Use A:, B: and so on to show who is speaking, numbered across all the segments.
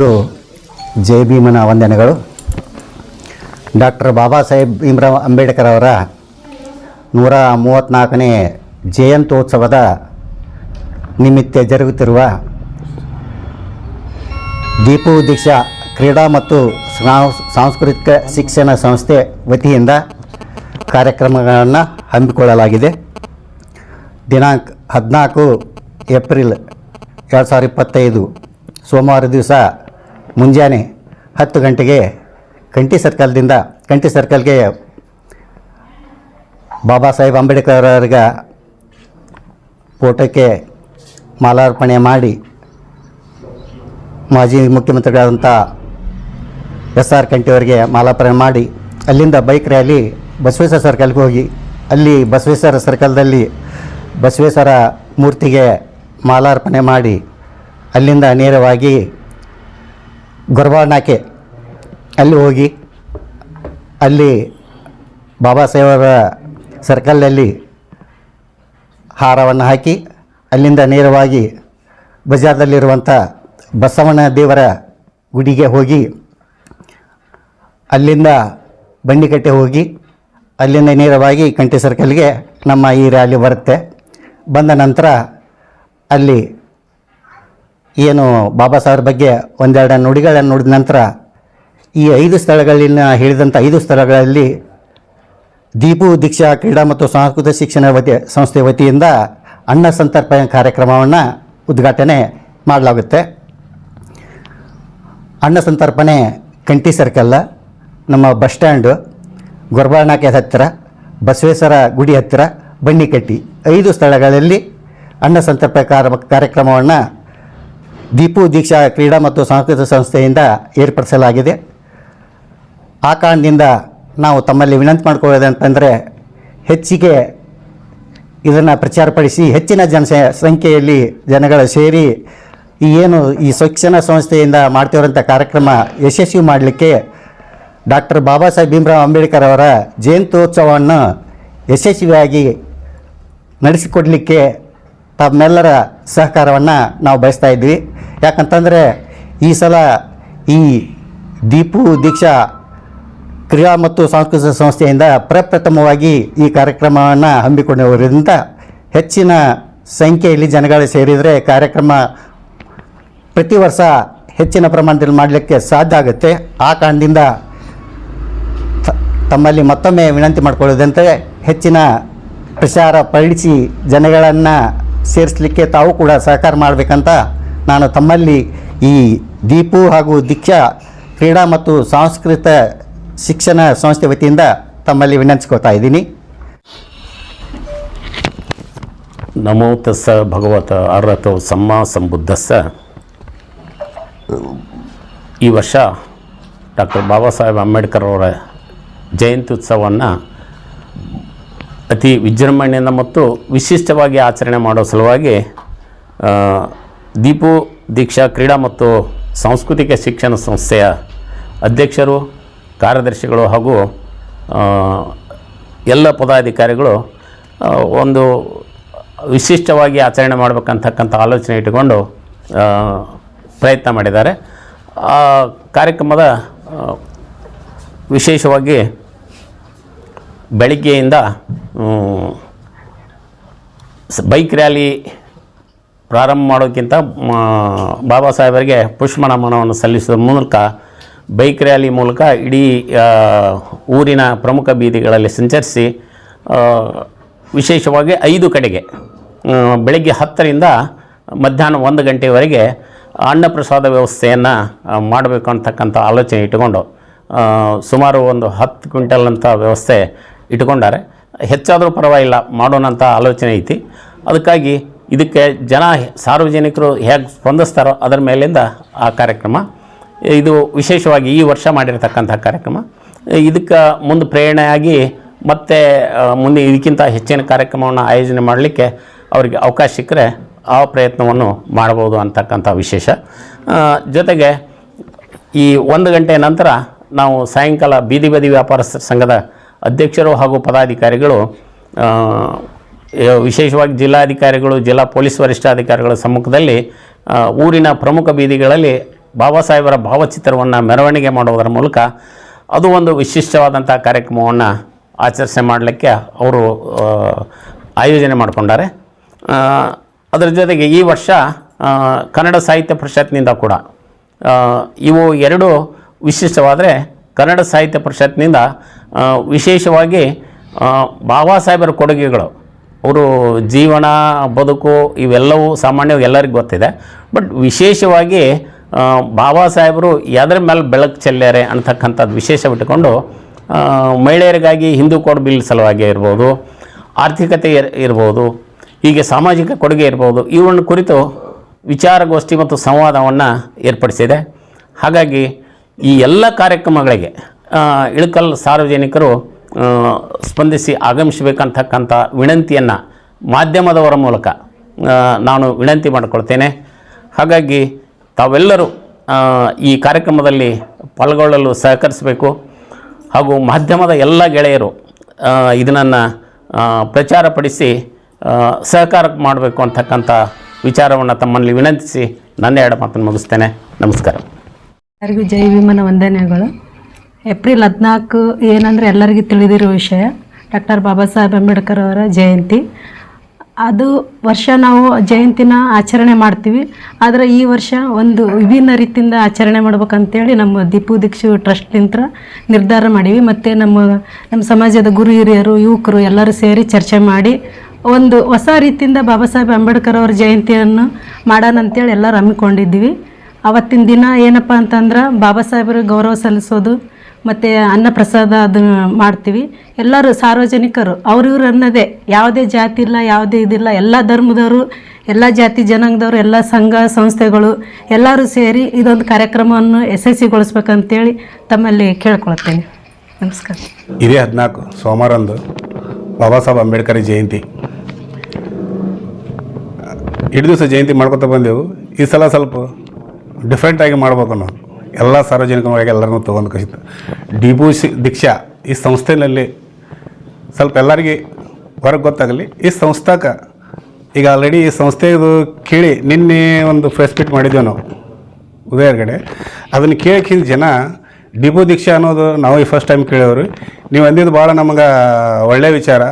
A: ಇದು ಜೆ ಭೀಮನ ವಂದನೆಗಳು. ಡಾಕ್ಟರ್ ಬಾಬಾ ಸಾಹೇಬ್ ಭೀಮರಾವ್ ಅಂಬೇಡ್ಕರ್ ಅವರ ನೂರ ಮೂವತ್ತ್ನಾಲ್ಕನೇ ಜಯಂತ್ಯೋತ್ಸವದ ನಿಮಿತ್ತ ಜರುಗುತ್ತಿರುವ ದೀಪು ದೀಕ್ಷಾ ಕ್ರೀಡಾ ಮತ್ತು ಸಾಂಸ್ಕೃತಿಕ ಶಿಕ್ಷಣ ಸಂಸ್ಥೆ ವತಿಯಿಂದ ಕಾರ್ಯಕ್ರಮಗಳನ್ನು ಹಮ್ಮಿಕೊಳ್ಳಲಾಗಿದೆ. ದಿನಾಂಕ ಹದಿನಾಲ್ಕು ಏಪ್ರಿಲ್ ಎರಡು ಸಾವಿರದ ಇಪ್ಪತ್ತೈದು ಸೋಮವಾರ ದಿವಸ ಮುಂಜಾನೆ ಹತ್ತು ಗಂಟೆಗೆ ಕಂಟಿ ಸರ್ಕಲ್ದಿಂದ, ಕಂಟಿ ಸರ್ಕಲ್ಗೆ ಬಾಬಾ ಸಾಹೇಬ್ ಅಂಬೇಡ್ಕರ್ ಅವರಿಗ ಫೋಟೋಕ್ಕೆ ಮಾಲಾರ್ಪಣೆ ಮಾಡಿ ಮಾಜಿ ಮುಖ್ಯಮಂತ್ರಿಗಳಾದಂಥ ಎಸ್ ಆರ್ ಕಂಠಿಯವರಿಗೆ ಮಾಲಾರ್ಪಣೆ ಮಾಡಿ, ಅಲ್ಲಿಂದ ಬೈಕ್ ರ್ಯಾಲಿ ಬಸವೇಶ್ವರ ಸರ್ಕಲ್ಗೆ ಹೋಗಿ, ಅಲ್ಲಿ ಬಸವೇಶ್ವರ ಸರ್ಕಲ್ದಲ್ಲಿ ಬಸವೇಶ್ವರ ಮೂರ್ತಿಗೆ ಮಾಲಾರ್ಪಣೆ ಮಾಡಿ, ಅಲ್ಲಿಂದ ನೇರವಾಗಿ ಗೊರಬಾಳ್ನಾಕೆ ಅಲ್ಲಿ ಹೋಗಿ, ಅಲ್ಲಿ ಬಾಬಾ ಸಾಹೇಬರ ಸರ್ಕಲ್ನಲ್ಲಿ ಹಾರವನ್ನು ಹಾಕಿ, ಅಲ್ಲಿಂದ ನೇರವಾಗಿ ಬಜಾರ್ದಲ್ಲಿರುವಂಥ ಬಸವಣ್ಣ ದೇವರ ಗುಡಿಗೆ ಹೋಗಿ, ಅಲ್ಲಿಂದ ಬಂಡಿಕಟ್ಟೆ ಹೋಗಿ, ಅಲ್ಲಿಂದ ನೇರವಾಗಿ ಕಂಠಿ ಸರ್ಕಲ್ಗೆ ನಮ್ಮ ಈ ರ್ಯಾಲಿ ಬರುತ್ತೆ. ಬಂದ ನಂತರ ಅಲ್ಲಿ ಏನು ಬಾಬಾ ಸಾಹೇಬ್ರ ಬಗ್ಗೆ ಒಂದೆರಡು ನುಡಿಗಳನ್ನು ನೋಡಿದ ನಂತರ ಈ ಐದು ಸ್ಥಳಗಳನ್ನ ಹೇಳಿದಂಥ ಐದು ಸ್ಥಳಗಳಲ್ಲಿ ದೀಪು ದೀಕ್ಷಾ ಕ್ರೀಡಾ ಮತ್ತು ಸಾಂಸ್ಕೃತಿಕ ಶಿಕ್ಷಣ ವತಿ ಸಂಸ್ಥೆ ವತಿಯಿಂದ ಅನ್ನ ಸಂತರ್ಪಣೆ ಕಾರ್ಯಕ್ರಮವನ್ನು ಉದ್ಘಾಟನೆ ಮಾಡಲಾಗುತ್ತೆ. ಅನ್ನ ಸಂತರ್ಪಣೆ ಕಂಟಿ ಸರ್ಕಲ್ಲ ನಮ್ಮ ಬಸ್ ಸ್ಟ್ಯಾಂಡು ಗೊರಬಾಳ್ನಾಕೆ ಹತ್ತಿರ, ಬಸವೇಶ್ವರ ಗುಡಿ ಹತ್ತಿರ, ಬನ್ನಿಕಟ್ಟಿ, ಐದು ಸ್ಥಳಗಳಲ್ಲಿ ಅನ್ನ ಸಂತರ್ಪಣೆ ಕಾರ್ಯ, ಕಾರ್ಯಕ್ರಮವನ್ನು ದೀಪು ದೀಕ್ಷಾ ಕ್ರೀಡಾ ಮತ್ತು ಸಾಂಸ್ಕೃತಿಕ ಸಂಸ್ಥೆಯಿಂದ ಏರ್ಪಡಿಸಲಾಗಿದೆ. ಆ ಕಾರಣದಿಂದ ನಾವು ತಮ್ಮಲ್ಲಿ ವಿನಂತಿ ಮಾಡ್ಕೊಳ್ಳೋದಂತಂದರೆ ಹೆಚ್ಚಿಗೆ ಇದನ್ನು ಪ್ರಚಾರಪಡಿಸಿ ಹೆಚ್ಚಿನ ಜನ ಸಂಖ್ಯೆಯಲ್ಲಿ ಜನಗಳ ಸೇರಿ ಈ ಏನು ಈ ಶಿಕ್ಷಣ ಸಂಸ್ಥೆಯಿಂದ ಮಾಡ್ತಿರೋಂಥ ಕಾರ್ಯಕ್ರಮ ಯಶಸ್ವಿ ಮಾಡಲಿಕ್ಕೆ ಡಾಕ್ಟರ್ ಬಾಬಾ ಸಾಹೇಬ್ ಭೀಮರಾವ್ ಅಂಬೇಡ್ಕರ್ ಅವರ ಜಯಂತ್ಯೋತ್ಸವವನ್ನು ಯಶಸ್ವಿಯಾಗಿ ನಡೆಸಿಕೊಡಲಿಕ್ಕೆ ತಮ್ಮೆಲ್ಲರ ಸಹಕಾರವನ್ನು ನಾವು ಬಯಸ್ತಾ ಇದ್ವಿ. ಯಾಕಂತಂದರೆ ಈ ಸಲ ಈ ದೀಪು ದೀಕ್ಷಾ ಕ್ರೀಡಾ ಮತ್ತು ಸಾಂಸ್ಕೃತಿಕ ಸಂಸ್ಥೆಯಿಂದ ಪ್ರಪ್ರಥಮವಾಗಿ ಈ ಕಾರ್ಯಕ್ರಮವನ್ನು ಹಮ್ಮಿಕೊಂಡಿರುವುದರಿಂದ ಹೆಚ್ಚಿನ ಸಂಖ್ಯೆಯಲ್ಲಿ ಜನಗಳು ಸೇರಿದರೆ ಕಾರ್ಯಕ್ರಮ ಪ್ರತಿ ವರ್ಷ ಹೆಚ್ಚಿನ ಪ್ರಮಾಣದಲ್ಲಿ ಮಾಡಲಿಕ್ಕೆ ಸಾಧ್ಯ ಆಗುತ್ತೆ. ಆ ಕಾರಣದಿಂದ ತಮ್ಮಲ್ಲಿ ಮತ್ತೊಮ್ಮೆ ವಿನಂತಿ ಮಾಡಿಕೊಳ್ಳೋದಂತೆ ಹೆಚ್ಚಿನ ಪ್ರಚಾರ ಪಡಿಸಿ ಜನಗಳನ್ನು ಸೇರಿಸಲಿಕ್ಕೆ ತಾವು ಕೂಡ ಸಹಕಾರ ಮಾಡಬೇಕಂತ ನಾನು ತಮ್ಮಲ್ಲಿ ಈ ದೀಪು ಹಾಗೂ ದೀಕ್ಷಾ ಕ್ರೀಡಾ ಮತ್ತು ಸಾಂಸ್ಕೃತ ಶಿಕ್ಷಣ ಸಂಸ್ಥೆ ವತಿಯಿಂದ ತಮ್ಮಲ್ಲಿ ವಿನಂತಿಸ್ಕೊತಾ ಇದ್ದೀನಿ.
B: ನಮೋ ತಸ್ಸ ಭಗವತ ಅರ್ಹತೋ ಸಮ್ಮ ಸಂಬುದ್ಧಸ್ಸ. ಈ ವರ್ಷ ಡಾಕ್ಟರ್ ಬಾಬಾ ಸಾಹೇಬ್ ಅಂಬೇಡ್ಕರ್ ಅವರ ಜಯಂತಿ ಉತ್ಸವವನ್ನು ಅತಿ ವಿಜೃಂಭಣೆಯಿಂದ ಮತ್ತು ವಿಶಿಷ್ಟವಾಗಿ ಆಚರಣೆ ಮಾಡೋ ಸಲುವಾಗಿ ದೀಪು ದೀಕ್ಷಾ ಕ್ರೀಡಾ ಮತ್ತು ಸಾಂಸ್ಕೃತಿಕ ಶಿಕ್ಷಣ ಸಂಸ್ಥೆಯ ಅಧ್ಯಕ್ಷರು, ಕಾರ್ಯದರ್ಶಿಗಳು ಹಾಗೂ ಎಲ್ಲ ಪದಾಧಿಕಾರಿಗಳು ಒಂದು ವಿಶಿಷ್ಟವಾಗಿ ಆಚರಣೆ ಮಾಡಬೇಕಂತಕ್ಕಂಥ ಆಲೋಚನೆ ಇಟ್ಟುಕೊಂಡು ಪ್ರಯತ್ನ ಮಾಡಿದ್ದಾರೆ. ಆ ಕಾರ್ಯಕ್ರಮದ ವಿಶೇಷವಾಗಿ ಬೆಳಿಗ್ಗೆಯಿಂದ ಬೈಕ್ ರ್ಯಾಲಿ ಪ್ರಾರಂಭ ಮಾಡೋಕ್ಕಿಂತ ಬಾಬಾ ಸಾಹೇಬರಿಗೆ ಪುಷ್ಪ ನಮನವನ್ನು ಸಲ್ಲಿಸುವ ಮೂಲಕ ಬೈಕ್ ರ್ಯಾಲಿ ಮೂಲಕ ಇಡೀ ಊರಿನ ಪ್ರಮುಖ ಬೀದಿಗಳಲ್ಲಿ ಸಂಚರಿಸಿ ವಿಶೇಷವಾಗಿ ಐದು ಕಡೆಗೆ ಬೆಳಗ್ಗೆ ಹತ್ತರಿಂದ ಮಧ್ಯಾಹ್ನ ಒಂದು ಗಂಟೆವರೆಗೆ ಅನ್ನಪ್ರಸಾದ ವ್ಯವಸ್ಥೆಯನ್ನು ಮಾಡಬೇಕು ಅಂತಕ್ಕಂಥ ಆಲೋಚನೆ ಇಟ್ಟುಕೊಂಡು ಸುಮಾರು ಒಂದು ಹತ್ತು ಕ್ವಿಂಟಲ್ ಅಂತ ವ್ಯವಸ್ಥೆ ಇಟ್ಕೊಂಡಾರೆ. ಹೆಚ್ಚಾದರೂ ಪರವಾಗಿಲ್ಲ ಮಾಡೋಣಂಥ ಆಲೋಚನೆ ಐತಿ. ಅದಕ್ಕಾಗಿ ಇದಕ್ಕೆ ಜನ ಸಾರ್ವಜನಿಕರು ಹೇಗೆ ಸ್ಪಂದಿಸ್ತಾರೋ ಅದರ ಮೇಲಿಂದ ಆ ಕಾರ್ಯಕ್ರಮ, ಇದು ವಿಶೇಷವಾಗಿ ಈ ವರ್ಷ ಮಾಡಿರ್ತಕ್ಕಂಥ ಕಾರ್ಯಕ್ರಮ. ಇದಕ್ಕೆ ಮುಂದೆ ಪ್ರೇರಣೆಯಾಗಿ ಮತ್ತೆ ಮುಂದೆ ಇದಕ್ಕಿಂತ ಹೆಚ್ಚಿನ ಕಾರ್ಯಕ್ರಮವನ್ನು ಆಯೋಜನೆ ಮಾಡಲಿಕ್ಕೆ ಅವರಿಗೆ ಅವಕಾಶ ಸಿಕ್ಕರೆ ಆ ಪ್ರಯತ್ನವನ್ನು ಮಾಡ್ಬೋದು ಅಂತಕ್ಕಂಥ ವಿಶೇಷ. ಜೊತೆಗೆ ಈ ಒಂದು ಗಂಟೆ ನಂತರ ನಾವು ಸಾಯಂಕಾಲ ಬೀದಿ ಬದಿ ವ್ಯಾಪಾರಸ್ಥರ ಸಂಘದ ಅಧ್ಯಕ್ಷರು ಹಾಗೂ ಪದಾಧಿಕಾರಿಗಳು ವಿಶೇಷವಾಗಿ ಜಿಲ್ಲಾಧಿಕಾರಿಗಳು, ಜಿಲ್ಲಾ ಪೊಲೀಸ್ ವರಿಷ್ಠಾಧಿಕಾರಿಗಳ ಸಮ್ಮುಖದಲ್ಲಿ ಊರಿನ ಪ್ರಮುಖ ಬೀದಿಗಳಲ್ಲಿ ಬಾಬಾ ಸಾಹೇಬರ ಭಾವಚಿತ್ರವನ್ನು ಮೆರವಣಿಗೆ ಮಾಡುವುದರ ಮೂಲಕ ಅದು ಒಂದು ವಿಶಿಷ್ಟವಾದಂಥ ಕಾರ್ಯಕ್ರಮವನ್ನು ಆಚರಿಸೆ ಮಾಡಲಿಕ್ಕೆ ಅವರು ಆಯೋಜನೆ ಮಾಡಿಕೊಂಡಾರೆ. ಅದರ ಜೊತೆಗೆ ಈ ವರ್ಷ ಕನ್ನಡ ಸಾಹಿತ್ಯ ಪರಿಷತ್ನಿಂದ ಕೂಡ ಇವು ಎರಡು ವಿಶಿಷ್ಟವಾದರೆ ಕನ್ನಡ ಸಾಹಿತ್ಯ ಪರಿಷತ್ನಿಂದ ವಿಶೇಷವಾಗಿ ಬಾಬಾ ಸಾಹೇಬರ ಕೊಡುಗೆಗಳು. ಅವರು ಜೀವನ, ಬದುಕು ಇವೆಲ್ಲವೂ ಸಾಮಾನ್ಯವಾಗಿ ಎಲ್ಲರಿಗೂ ಗೊತ್ತಿದೆ. ಬಟ್ ವಿಶೇಷವಾಗಿ ಬಾಬಾ ಸಾಹೇಬರು ಎದರ ಮೇಲೆ ಬೆಳಕು ಚೆಲ್ಲಾರೆ ಅಂತಕ್ಕಂಥದ್ದು ವಿಶೇಷ ಬಿಟ್ಟುಕೊಂಡು ಮಹಿಳೆಯರಿಗಾಗಿ ಹಿಂದೂ ಕೋಡ್ ಬಿಲ್ ಸಲುವಾಗಿ ಇರ್ಬೋದು, ಆರ್ಥಿಕತೆ ಇರ್- ಇರ್ಬೋದು, ಹೀಗೆ ಸಾಮಾಜಿಕ ಕೊಡುಗೆ ಇರ್ಬೋದು ಇವನ ಕುರಿತು ವಿಚಾರಗೋಷ್ಠಿ ಮತ್ತು ಸಂವಾದವನ್ನು ಏರ್ಪಡಿಸಿದೆ. ಹಾಗಾಗಿ ಈ ಎಲ್ಲ ಕಾರ್ಯಕ್ರಮಗಳಿಗೆ ಇಳಕಲ್ ಸಾರ್ವಜನಿಕರು ಸ್ಪಂದಿಸಿ ಆಗಮಿಸಬೇಕಂತಕ್ಕಂಥ ವಿನಂತಿಯನ್ನು ಮಾಧ್ಯಮದವರ ಮೂಲಕ ನಾನು ವಿನಂತಿ ಮಾಡಿಕೊಳ್ತೇನೆ. ಹಾಗಾಗಿ ತಾವೆಲ್ಲರೂ ಈ ಕಾರ್ಯಕ್ರಮದಲ್ಲಿ ಪಾಲ್ಗೊಳ್ಳಲು ಸಹಕರಿಸಬೇಕು. ಹಾಗೂ ಮಾಧ್ಯಮದ ಎಲ್ಲ ಗೆಳೆಯರು ಇದನ್ನು ಪ್ರಚಾರಪಡಿಸಿ ಸಹಕಾರ ಮಾಡಬೇಕು ಅಂತಕ್ಕಂಥ ವಿಚಾರವನ್ನು ತಮ್ಮಲ್ಲಿ ವಿನಂತಿಸಿ ನನ್ನ ಎರಡು ಮಾತನ್ನು ಮುಗಿಸ್ತೇನೆ. ನಮಸ್ಕಾರ.
C: ಎಲ್ಲರಿಗೂ ಜೈ ವಿಮಾನ ವಂದನೆಗಳು. ಏಪ್ರಿಲ್ ಹದಿನಾಲ್ಕು ಏನಂದರೆ ಎಲ್ಲರಿಗೂ ತಿಳಿದಿರೋ ವಿಷಯ, ಡಾಕ್ಟರ್ ಬಾಬಾ ಸಾಹೇಬ್ ಅಂಬೇಡ್ಕರ್ ಅವರ ಜಯಂತಿ. ಅದು ವರ್ಷ ನಾವು ಜಯಂತಿನ ಆಚರಣೆ ಮಾಡ್ತೀವಿ. ಆದರೆ ಈ ವರ್ಷ ಒಂದು ವಿಭಿನ್ನ ರೀತಿಯಿಂದ ಆಚರಣೆ ಮಾಡ್ಬೇಕಂತೇಳಿ ನಮ್ಮ ದೀಪು ದೀಕ್ಷು ಟ್ರಸ್ಟ್ನಿಂದ ನಿರ್ಧಾರ ಮಾಡೀವಿ. ಮತ್ತು ನಮ್ಮ ನಮ್ಮ ಸಮಾಜದ ಗುರು ಹಿರಿಯರು, ಯುವಕರು ಎಲ್ಲರೂ ಸೇರಿ ಚರ್ಚೆ ಮಾಡಿ ಒಂದು ಹೊಸ ರೀತಿಯಿಂದ ಬಾಬಾ ಸಾಹೇಬ್ ಅಂಬೇಡ್ಕರ್ ಅವರ ಜಯಂತಿಯನ್ನು ಮಾಡೋಣ ಅಂತೇಳಿ ಎಲ್ಲರೂ ಹಮ್ಮಿಕೊಂಡಿದ್ದೀವಿ. ಅವತ್ತಿನ ದಿನ ಏನಪ್ಪ ಅಂತಂದ್ರೆ ಬಾಬಾ ಸಾಹೇಬ್ರಿಗೆ ಗೌರವ ಸಲ್ಲಿಸೋದು, ಮತ್ತು ಅನ್ನಪ್ರಸಾದ ಅದನ್ನು ಮಾಡ್ತೀವಿ. ಎಲ್ಲರೂ ಸಾರ್ವಜನಿಕರು, ಅವ್ರಿವ್ರು ಅನ್ನೋದೇ, ಯಾವುದೇ ಜಾತಿ ಇಲ್ಲ, ಯಾವುದೇ ಇದಿಲ್ಲ ಎಲ್ಲ ಧರ್ಮದವರು, ಎಲ್ಲ ಜಾತಿ ಜನಾಂಗದವರು, ಎಲ್ಲ ಸಂಘ, ಸಂಸ್ಥೆಗಳು, ಎಲ್ಲರೂ ಸೇರಿ ಇದೊಂದು ಕಾರ್ಯಕ್ರಮವನ್ನು ಯಶಸ್ವಿಗೊಳಿಸ್ಬೇಕಂತೇಳಿ ತಮ್ಮಲ್ಲಿ ಕೇಳ್ಕೊಳ್ತೇನೆ. ನಮಸ್ಕಾರ.
D: ಇದೇ ಹದಿನಾಲ್ಕು ಸೋಮವಾರಂದು ಬಾಬಾ ಸಾಹೇಬ್ ಅಂಬೇಡ್ಕರ್ ಜಯಂತಿ. ಎರಡು ದಿವಸ ಜಯಂತಿ ಮಾಡ್ಕೊತ ಬಂದೆವು. ಈ ಸಲ ಸ್ವಲ್ಪ ಡಿಫ್ರೆಂಟಾಗಿ ಮಾಡ್ಬೇಕು ಅನ್ನೋದು. ಎಲ್ಲ ಸಾರ್ವಜನಿಕವಾಗಿ ಎಲ್ಲರನ್ನೂ ತೊಗೊಂಡು ಕಳಿಸಿದ್ದು ಡಿ ಸಿ ದೀಕ್ಷಾ ಈ ಸಂಸ್ಥೆಯಲ್ಲಿ ಸ್ವಲ್ಪ ಎಲ್ಲರಿಗೆ ಹೊರಗೆ ಗೊತ್ತಾಗಲಿ, ಈ ಸಂಸ್ಥಾಕ ಈಗ ಆಲ್ರೆಡಿ ಈ ಸಂಸ್ಥೆದು ಕೇಳಿ ನಿನ್ನೆ ಒಂದು ಫ್ರೆಸ್ ಮೀಟ್ ಮಾಡಿದ್ದೇವೆ ನಾವು ಉದಯರ್ಗಡೆ ಅದನ್ನು ಕೇಳಕ್ಕಿಂತ ಜನ ಡಿಬು ದೀಕ್ಷಾ ಅನ್ನೋದು ನಾವು ಈ ಫಸ್ಟ್ ಟೈಮ್ ಕೇಳೋರು. ನೀವು ಅಂದಿದ್ದು ಭಾಳ ನಮಗೆ ಒಳ್ಳೆಯ ವಿಚಾರ.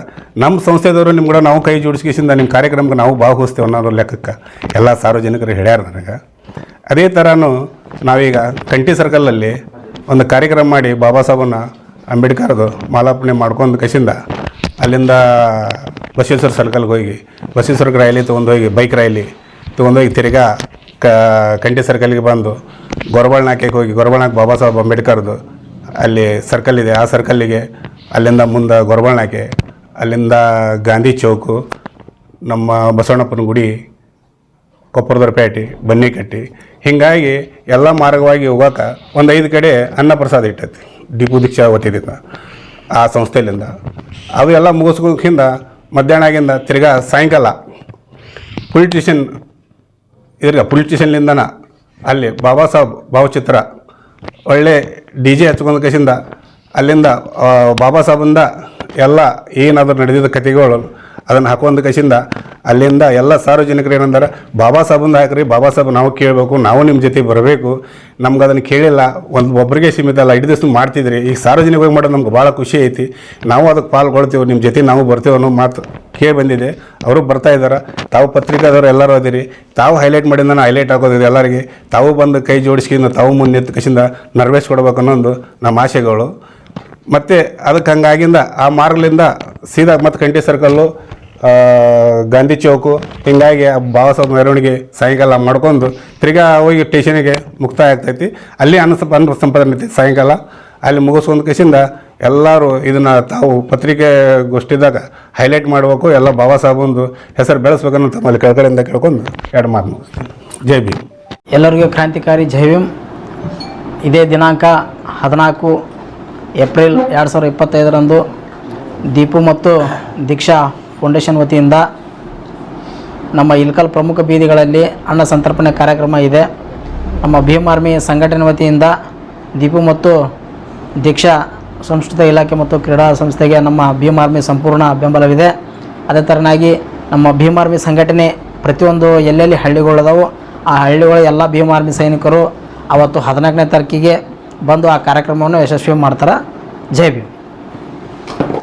D: ನಮ್ಮ ಸಂಸ್ಥೆದವರು ಕೂಡ ನಾವು ಕೈ ಜೋಡಿಸ್ಕಿಸಿಂದ ನಿಮ್ಮ ಕಾರ್ಯಕ್ರಮಕ್ಕೆ ನಾವು ಭಾಗವಹಿಸ್ತೇವೆ ಅನ್ನೋದು ಲೆಕ್ಕಕ್ಕೆ. ಎಲ್ಲ ಸಾರ್ವಜನಿಕರು ಹೇಳ್ಯಾರ ನನಗೆ. ಅದೇ ಥರನೂ ನಾವೀಗ ಕಂಟಿ ಸರ್ಕಲಲ್ಲಿ ಒಂದು ಕಾರ್ಯಕ್ರಮ ಮಾಡಿ ಬಾಬಾ ಸಾಹೇಬನ್ನ ಅಂಬೇಡ್ಕರ್ದು ಮಾಲಾರ್ಪಣೆ ಮಾಡ್ಕೊಂಡು ಕಸಿಂದ ಅಲ್ಲಿಂದ ಬಸವೇಶ್ವರ ಸರ್ಕಲ್ಗೆ ಹೋಗಿ, ಬಸವೇಶ್ವರ ರ್ಯಾಲಿ ತೊಗೊಂಡು ಹೋಗಿ ಬೈಕ್ ರ್ಯಾಲಿ ತೊಗೊಂಡೋಗಿ ತಿರ್ಗಾ ಕ ಕಂಟಿ ಸರ್ಕಲ್ಗೆ ಬಂದು ಗೊರಬಾಳ್ನಾಕ್ಯಕ್ಕೆ ಹೋಗಿ ಗೊರಬಾಳ್ನಾಕ್ ಬಾಬಾ ಸಾಹೇಬ್ ಅಂಬೇಡ್ಕರ್ದು ಅಲ್ಲಿ ಸರ್ಕಲ್ ಇದೆ. ಆ ಸರ್ಕಲ್ಲಿಗೆ ಅಲ್ಲಿಂದ ಮುಂದೆ ಗೊರಬಾಳ್ನಾಕೆ ಅಲ್ಲಿಂದ ಗಾಂಧಿ ಚೌಕು, ನಮ್ಮ ಬಸವಣ್ಣಪ್ಪನ ಗುಡಿ ಕೊಪ್ಪರದವ್ರ ಪೇಟೆ ಬನ್ನಿಕಟ್ಟಿ ಹೀಗಾಗಿ ಎಲ್ಲ ಮಾರ್ಗವಾಗಿ ಹೋಗೋಕೆ ಒಂದು ಐದು ಕಡೆ ಅನ್ನಪ್ರಸಾದ ಇಟ್ಟೈತಿ ಡಿಪು ದೀಕ್ಷಾ ವತಿಯಿಂದ ಆ ಸಂಸ್ಥೆಯಿಂದ ಅದು ಎಲ್ಲ ಮುಗಿಸ್ಕೋಕಿಂದ ಮಧ್ಯಾಹ್ನ ಆಗಿಂದ ತಿರ್ಗಾ ಸಾಯಂಕಾಲ ಪೊಲಿಟಿಷಿಯನ್ ಇದ್ರಿಗ ಪೊಲಿಟಿಷಿಯನ್ಲಿಂದನ ಅಲ್ಲಿ ಬಾಬಾ ಸಾಹೇಬ್ ಭಾವಚಿತ್ರ ಒಳ್ಳೆ ಡಿ ಜೆ ಹಚ್ಕೊಂಡ ಕಸಿಂದ ಅಲ್ಲಿಂದ ಬಾಬಾ ಸಾಹೇಬಿಂದ ಎಲ್ಲ ಏನಾದರೂ ನಡೆದಿದ್ದ ಕಥೆಗಳು ಅದನ್ನು ಹಾಕೊಂಡು ಕಸಿಂದ ಅಲ್ಲಿಂದ ಎಲ್ಲ ಸಾರ್ವಜನಿಕರು ಏನಂದ್ರೆ, ಬಾಬಾ ಸಾಹೇಬಂದು ಹಾಕ್ರಿ, ಬಾಬಾ ಸಾಹೇಬ್ ನಾವು ಕೇಳಬೇಕು, ನಾವು ನಿಮ್ಮ ಜೊತೆ ಬರಬೇಕು. ನಮ್ಗೆ ಅದನ್ನು ಕೇಳಿಲ್ಲ, ಒಂದು ಒಬ್ಬರಿಗೆ ಸೀಮಿತ ಅಲ್ಲ, ಇಡೀ ದಿವಸ ಮಾಡ್ತಿದ್ರಿ. ಈಗ ಸಾರ್ವಜನಿಕವಾಗಿ ಮಾಡೋದು ನಮ್ಗೆ ಭಾಳ ಖುಷಿ ಐತಿ. ನಾವು ಅದಕ್ಕೆ ಪಾಲ್ಗೊಳ್ತೀವಿ ನಿಮ್ಮ ಜೊತೆ ನಾವು ಬರ್ತೀವಿ ಅನ್ನೋ ಮಾತು ಕೇಳಿ ಬಂದಿದೆ. ಅವರು ಬರ್ತಾ ಇದ್ದಾರೆ ತಾವು ಪತ್ರಿಕಾದವರು ಎಲ್ಲರೂ ಅದಿರಿ. ತಾವು ಹೈಲೈಟ್ ಮಾಡಿದ ನಾನು ಹೈಲೈಟ್ ಹಾಕೋದಿದೆ ಎಲ್ಲರಿಗೆ. ತಾವು ಬಂದು ಕೈ ಜೋಡಿಸ್ಕಿಂದ ತಾವು ಮುಂದೆ ಕಸಿಂದ ಕೊಡ್ಬೇಕು ಅನ್ನೋದು ನಮ್ಮ ಆಸೆಗಳು ಮತ್ತು ಅದಕ್ಕೆ ಹಂಗಾಗಿಂದ ಆ ಮಾರ್ಗಲಿಂದ ಸೀದಾ ಮತ್ತು ಕಂಟಿ ಸರ್ಕಲ್ಲು ಗಾಂಧಿ ಚೌಕು, ಹಿಂಗಾಗಿ ಬಾಬಾ ಸಾಹೇಬ್ ಮೆರವಣಿಗೆ ಸಾಯಂಕಾಲ ಮಾಡ್ಕೊಂಡು ತಿರ್ಗಾ ಹೋಗಿ ಟೇಷನಿಗೆ ಮುಕ್ತಾಯ ಆಗ್ತೈತಿ. ಅಲ್ಲಿ ಅನ್ನ ಅನ್ನ ಸಂಪಾದನೆ ಐತಿ ಸಾಯಂಕಾಲ. ಅಲ್ಲಿ ಮುಗಿಸ್ಕೊಂಡು ಕೇಸಿಂದ ಎಲ್ಲರೂ ಇದನ್ನು ತಾವು ಪತ್ರಿಕೆ ಗೋಷ್ಠಿದಾಗ ಹೈಲೈಟ್ ಮಾಡಬೇಕು, ಎಲ್ಲ ಬಾಬಾ ಸಾಹೇಬಂದು ಹೆಸರು ಬೆಳೆಸ್ಬೇಕನ್ನೋ ತಮ್ಮಲ್ಲಿ ಕೆಳಗಡೆಯಿಂದ ಕೇಳ್ಕೊಂಡು ಎರಡು ಮಾತು ಮುಗಿಸ್ತೀನಿ. ಜೈ ಭೀಮ್.
E: ಎಲ್ಲರಿಗೂ ಕ್ರಾಂತಿಕಾರಿ ಜೈ ಭೀಮ್. ಇದೇ ದಿನಾಂಕ ಹದಿನಾಲ್ಕು ಏಪ್ರಿಲ್ ಎರಡು ಸಾವಿರದ ಇಪ್ಪತ್ತೈದರಂದು ದೀಪು ಮತ್ತು ದೀಕ್ಷಾ ಫೌಂಡೇಶನ್ ವತಿಯಿಂದ ನಮ್ಮ ಇಲ್ಕಲ್ ಪ್ರಮುಖ ಬೀದಿಗಳಲ್ಲಿ ಅನ್ನ ಸಂತರ್ಪಣೆ ಕಾರ್ಯಕ್ರಮ ಇದೆ. ನಮ್ಮ ಭೀಮ್ ಆರ್ಮಿ ಸಂಘಟನೆ ವತಿಯಿಂದ ದೀಪು ಮತ್ತು ದೀಕ್ಷಾ ಸಂಸ್ಕೃತ ಇಲಾಖೆ ಮತ್ತು ಕ್ರೀಡಾ ಸಂಸ್ಥೆಗೆ ನಮ್ಮ ಭೀಮ್ ಆರ್ಮಿ ಸಂಪೂರ್ಣ ಬೆಂಬಲವಿದೆ. ಅದೇ ಥರನಾಗಿ ನಮ್ಮ ಭೀಮ್ ಆರ್ಮಿ ಸಂಘಟನೆ ಪ್ರತಿಯೊಂದು ಎಲ್ಲೆಲ್ಲಿ ಹಳ್ಳಿಗಳಿದಾವೋ ಆ ಹಳ್ಳಿಗಳ ಎಲ್ಲ ಭೀಮ್ ಆರ್ಮಿ ಸೈನಿಕರು ಅವತ್ತು ಹದಿನಾಲ್ಕನೇ ತಾರೀಕಿಗೆ ಬಂದು ಆ ಕಾರ್ಯಕ್ರಮವನ್ನು ಯಶಸ್ವಿ ಮಾಡ್ತಾರೆ. ಜೈ ಭೀಮ್.